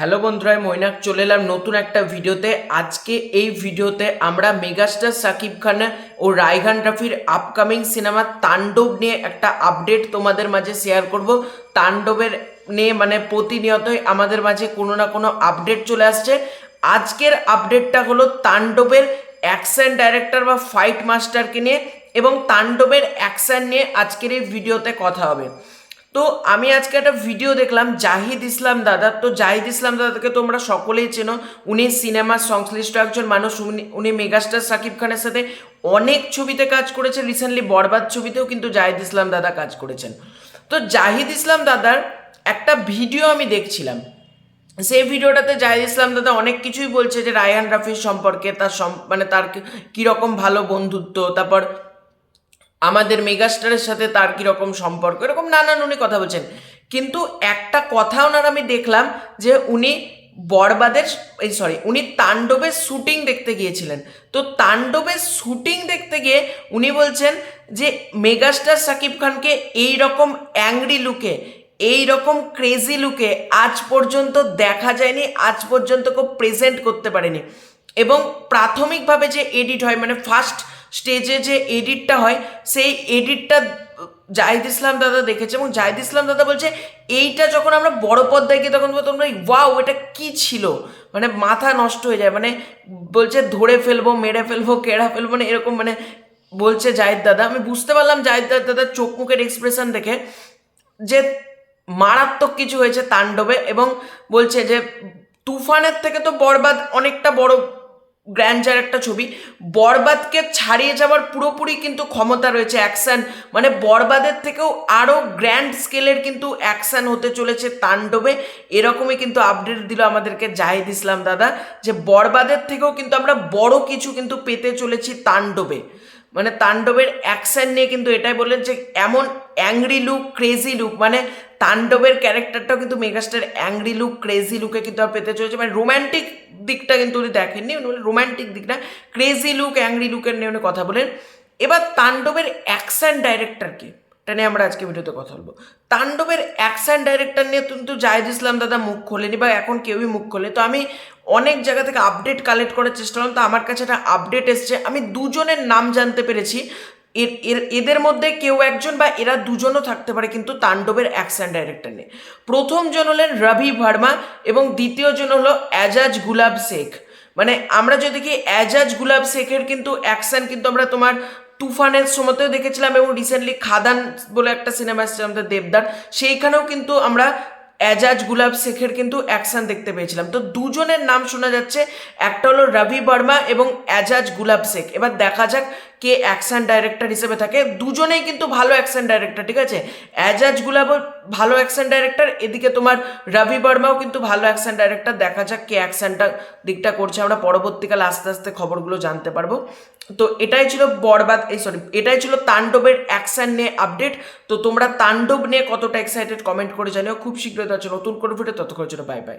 Hello বন্ধুরা মৈনাক, চলে এলাম নতুন একটা ভিডিওতে। আজকে এই ভিডিওতে আমরা মেগাস্টার সাকিব খান ও রায়হান রাফির আপকামিং সিনেমা তাণ্ডব নিয়ে একটা আপডেট তোমাদের মাঝে শেয়ার করব। তাণ্ডবের নিয়ে মানে প্রতিনিয়তই আমাদের মাঝে কোনো না কোনো আপডেট চলে আসছে। আজকের আপডেটটা হলো তাণ্ডবের অ্যাকশন ডাইরেক্টর বা ফাইট মাস্টারকে নিয়ে এবং তাণ্ডবের অ্যাকশন নিয়ে আজকের এই ভিডিওতে কথা হবে। তো আমি আজকে একটা ভিডিও দেখলাম, জাহিদ ইসলাম দাদা। তো জাহিদ ইসলাম দাদাকে তোমরা সকলেই চেনো। উনি সিনেমার সংশ্লিষ্ট একজন মানুষ, উনি উনি মেগাস্টার সাকিব খানের সাথে অনেক ছবিতে কাজ করেছেন। রিসেন্টলি বরবাদ ছবিতেও কিন্তু জাহিদ ইসলাম দাদা কাজ করেছেন। তো জাহিদ ইসলাম দাদার একটা ভিডিও আমি দেখছিলাম। সেই ভিডিওটাতে জাহিদ ইসলাম দাদা অনেক কিছুই বলছে যে রায়হান রাফির সম্পর্কে, তার মানে তার কীরকম ভালো বন্ধুত্ব, তারপর আমাদের মেগাস্টারের সাথে তার কীরকম সম্পর্ক, এরকম নানান উনি কথা বলছেন। কিন্তু একটা কথা ওনার আমি দেখলাম যে উনি বরবাদের, এই সরি উনি তাণ্ডবের শুটিং দেখতে গিয়েছিলেন। তো তাণ্ডবের শুটিং দেখতে গিয়ে উনি বলছেন যে মেগাস্টার সাকিব খানকে এই রকম অ্যাংরি লুকে এই রকম ক্রেজি লুকে আজ পর্যন্ত দেখা যায়নি, আজ পর্যন্ত কেউ প্রেজেন্ট করতে পারেনি। এবং প্রাথমিকভাবে যে এডিট হয় মানে ফার্স্ট স্টেজে যে এডিটটা হয়, সেই এডিটটা জাহিদ ইসলাম দাদা দেখেছে এবং জাহিদ ইসলাম দাদা বলছে, এইটা যখন আমরা বড় পর্দায় গিয়ে তখন তোমরা ওয়াও এটা কি ছিল? মানে মাথা নষ্ট হয়ে যায় মানে বলছে ধরে ফেলব, মেরে ফেলব, কেড়া ফেলব মানে এরকম মানে বলছে জাহিদ দাদা। আমি বুঝতে পারলাম জাহিদ দাদার চোখ মুখের এক্সপ্রেশন দেখে যে মারাত্মক কিছু হয়েছে তাণ্ডবে এবং বলছে যে, তুফানের থেকে তো বরবাদ অনেকটা বড় গ্র্যান্ডার একটা ছবি। বরবাদকে ছাড়িয়ে যাওয়ার পুরোপুরি কিন্তু ক্ষমতা রয়েছে অ্যাকশন। মানে বরবাদের থেকেও আরও গ্র্যান্ড স্কেলের কিন্তু অ্যাকশন হতে চলেছে তাণ্ডবে। এরকমই কিন্তু আপডেট দিল আমাদেরকে জাহিদ ইসলাম দাদা, যে বরবাদের থেকেও কিন্তু আমরা বড় কিছু কিন্তু পেতে চলেছি তাণ্ডবে। মানে তাণ্ডবের অ্যাকশন নিয়ে কিন্তু এটাই বললেন যে, এমন অ্যাংরি লুক ক্রেজি লুক মানে তাণ্ডবের ক্যারেক্টারটাও কিন্তু মেগাস্টার অ্যাংরি লুক ক্রেজি লুকে কিন্তু পেতে চলেছে। মানে রোম্যান্টিক দিকটা কিন্তু উনি দেখেননি, উনি রোম্যান্টিক দিকটা ক্রেজি লুক অ্যাংরি লুকের নিয়ে উনি কথা বলেন। এবার তাণ্ডবের অ্যাকশন ডাইরেক্টরকে এটা নিয়ে আমরা আজকে ভিডিওতে কথা বলব। তাণ্ডবের অ্যাকশন ডাইরেক্টর নিয়ে কিন্তু জাহিদ ইসলাম দাদা মুখ খোলেনি বা এখন কেউই মুখ খোলে তো আমি অনেক জায়গা থেকে আপডেট কালেক্ট করার চেষ্টা করলাম, তো আমার কাছে একটা আপডেট এসছে। আমি দুজনের নাম জানতে পেরেছি। এর, এর- এদের মধ্যে কেউ একজন বা এরা দুজনও থাকতে পারে কিন্তু তাণ্ডবের অ্যাকশন ডাইরেক্টর নিয়ে প্রথম জন হলেন রবি ভার্মা এবং দ্বিতীয় জন হলো এজাজ গুলাব শেখ। মানে আমরা যদি দেখি অ্যাজাজ গুলাব শেখের কিন্তু অ্যাকশন কিন্তু আমরা তোমার তুফানের সময়তেও দেখেছিলাম এবং রিসেন্টলি খাদান বলে একটা সিনেমা এসেছে আমাদের দেবদার, সেইখানেও কিন্তু আমরা অ্যাজাজ গুলাব শেখের কিন্তু অ্যাকশন দেখতে পেয়েছিলাম। তো দুজনের নাম শোনা যাচ্ছে, একটা হলো রবি বর্মা এবং অ্যাজাজ গুলাব শেখ। এবার দেখা যাক কে অ্যাকশন ডাইরেক্টর হিসেবে থাকে, দুজনেই কিন্তু ভালো অ্যাকশন ডাইরেক্টর ঠিক আছে? এজাজ গুলাবও ভালো অ্যাকশন ডাইরেক্টর এদিকে তোমার রবি বর্মাও কিন্তু ভালো অ্যাকশন ডাইরেক্টর দেখা যাক কে অ্যাকশনটা দিকটা করছে, আমরা পরবর্তীকালে আস্তে আস্তে খবরগুলো জানতে পারব। তো এটাই ছিল বরবাদ, এই সরি এটাই ছিল তাণ্ডবের অ্যাকশন নিয়ে আপডেট তো তোমরা তাণ্ডব নিয়ে কতটা এক্সাইটেড কমেন্ট করে জানিও। খুব শীঘ্রই তো আছে নতুন করে ভিডিও ততক্ষণের জন্য বাই বাই